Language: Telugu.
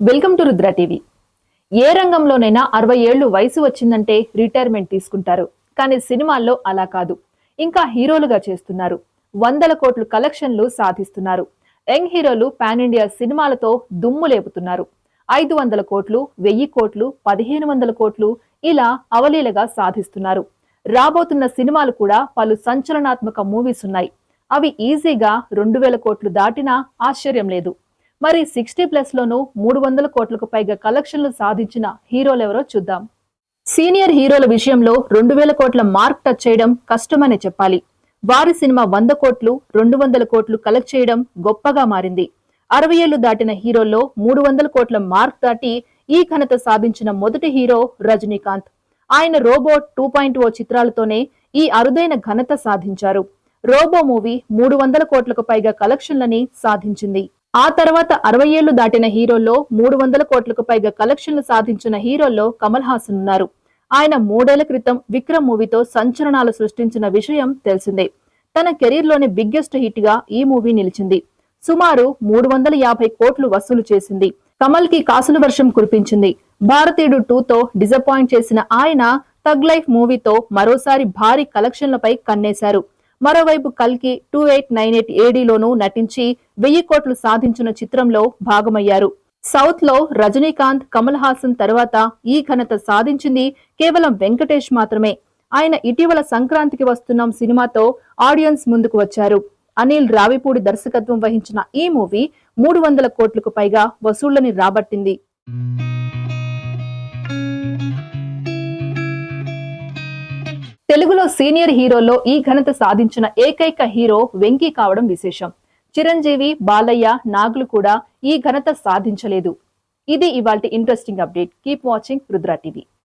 Welcome to Rudra TV. ఏ రంగంలోనైనా అరవై ఏళ్ళు వయసు వచ్చిందంటే రిటైర్మెంట్ తీసుకుంటారు. కానీ సినిమాల్లో అలా కాదు. ఇంకా హీరోలుగా చేస్తున్నారు. వందల కోట్లు కలెక్షన్లు సాధిస్తున్నారు. యంగ్ హీరోలు పాన్ ఇండియా సినిమాలతో దుమ్ము లేపుతున్నారు. ఐదు వందల కోట్లు వెయ్యి కోట్లు పదిహేను వందల కోట్లు ఇలా అవలీలగా సాధిస్తున్నారు. రాబోతున్న సినిమాలు కూడా పలు సంచలనాత్మక మూవీస్ ఉన్నాయి. అవి ఈజీగా రెండు వేల కోట్లు దాటినా ఆశ్చర్యం లేదు. మరి సిక్స్టీ ప్లస్ లోనూ మూడు వందల కోట్లకు పైగా కలెక్షన్లు సాధించిన హీరోలెవరో చూద్దాం. సీనియర్ హీరోల విషయంలో రెండు వేల కోట్ల మార్క్ టచ్ చేయడం కష్టమనే చెప్పాలి. వారి సినిమా వంద కోట్లు రెండు వందల కోట్లు కలెక్ట్ చేయడం గొప్పగా మారింది. అరవై ఏళ్ళు దాటిన హీరోల్లో మూడు వందల కోట్ల మార్క్ దాటి ఈ ఘనత సాధించిన మొదటి హీరో రజనీకాంత్. ఆయన రోబోట్ టూ పాయింట్ ఓ చిత్రాలతోనే ఈ అరుదైన ఘనత సాధించారు. రోబో మూవీ మూడు వందల కోట్లకు పైగా కలెక్షన్లని సాధించింది. ఆ తర్వాత అరవై ఏళ్ళు దాటిన హీరోల్లో మూడు వందల కోట్లకు పైగా కలెక్షన్లు సాధించిన హీరోల్లో కమల్ హాసన్ ఉన్నారు. ఆయన మూడేళ్ళ క్రితం విక్రమ్ మూవీతో సంచలనాలు సృష్టించిన విషయం తెలిసిందే. తన కెరీర్లోని బిగ్గెస్ట్ హిట్గా ఈ మూవీ నిలిచింది. సుమారు మూడు వందల యాభై కోట్లు వసూలు చేసింది. కమల్కి కాసుల వర్షం కురిపించింది. భారతీయుడు టూతో డిసప్పాయింట్ చేసిన ఆయన తగ్ లైఫ్ మూవీతో మరోసారి భారీ కలెక్షన్లపై కన్నేశారు. మరోవైపు కల్కి టూ ఎయిట్ నైన్ ఎయిట్ ఏడీలోనూ నటించి వెయ్యి కోట్లు సాధించిన చిత్రంలో భాగమయ్యారు. సౌత్లో రజనీకాంత్ కమల్ హాసన్ తర్వాత ఈ ఘనత సాధించింది కేవలం వెంకటేష్ మాత్రమే. ఆయన ఇటీవల సంక్రాంతికి వస్తున్నాం సినిమాతో ఆడియన్స్ ముందుకు వచ్చారు. అనిల్ రావిపూడి దర్శకత్వం వహించిన ఈ మూవీ మూడు వందల కోట్లకు పైగా వసూళ్ళని రాబట్టింది. తెలుగులో సీనియర్ హీరోల్లో ఈ ఘనత సాధించిన ఏకైక హీరో వెంకీ కావడం విశేషం. చిరంజీవి బాలయ్య నాగులు కూడా ఈ ఘనత సాధించలేదు. ఇది ఇవాల్టి interesting update. Keep watching Rudra TV.